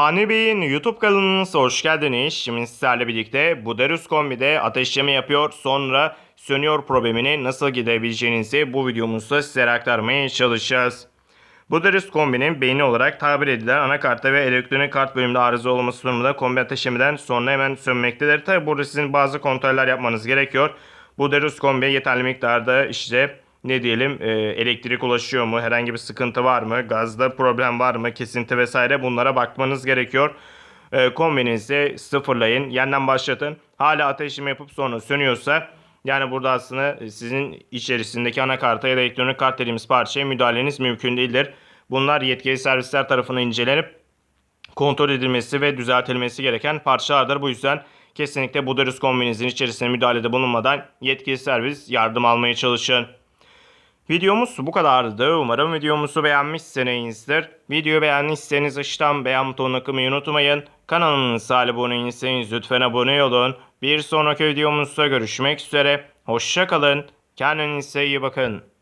Hani Bey'in YouTube kanalınıza hoş geldiniz. Şimdi sizlerle birlikte Buderus kombide ateşleme yapıyor. Sonra sönüyor problemini nasıl gidebileceğinizi bu videomuzda sizlere aktarmaya çalışacağız. Buderus kombinin beyni olarak tabir edilen anakartta ve elektronik kart bölümünde arıza olması durumunda kombi ateşlemeden sonra hemen sönmektedir. Tabi burada sizin bazı kontroller yapmanız gerekiyor. Buderus kombiye yeterli miktarda işte ne diyelim e, elektrik ulaşıyor mu, herhangi bir sıkıntı var mı, gazda problem var mı, kesinti vesaire bunlara bakmanız gerekiyor. E, kombinizi sıfırlayın, yeniden başlatın. Hala ateşleme yapıp sonra sönüyorsa yani burada aslında sizin içerisindeki anakarta ya da elektronik kart dediğimiz parçaya müdahaleniz mümkün değildir. Bunlar yetkili servisler tarafından incelenip kontrol edilmesi ve düzeltilmesi gereken parçalardır. Bu yüzden kesinlikle Budarus kombinizin içerisine müdahalede bulunmadan yetkili servis yardım almaya çalışın. Videomuz bu kadardı. Umarım videomuzu beğenmişsinizdir. Videoyu beğendiyseniz aşağıdan beğen butonuna kılmayı unutmayın. Kanalımıza abone lütfen abone olun. Bir sonraki videomuzda görüşmek üzere. Hoşçakalın. Kendinize iyi bakın.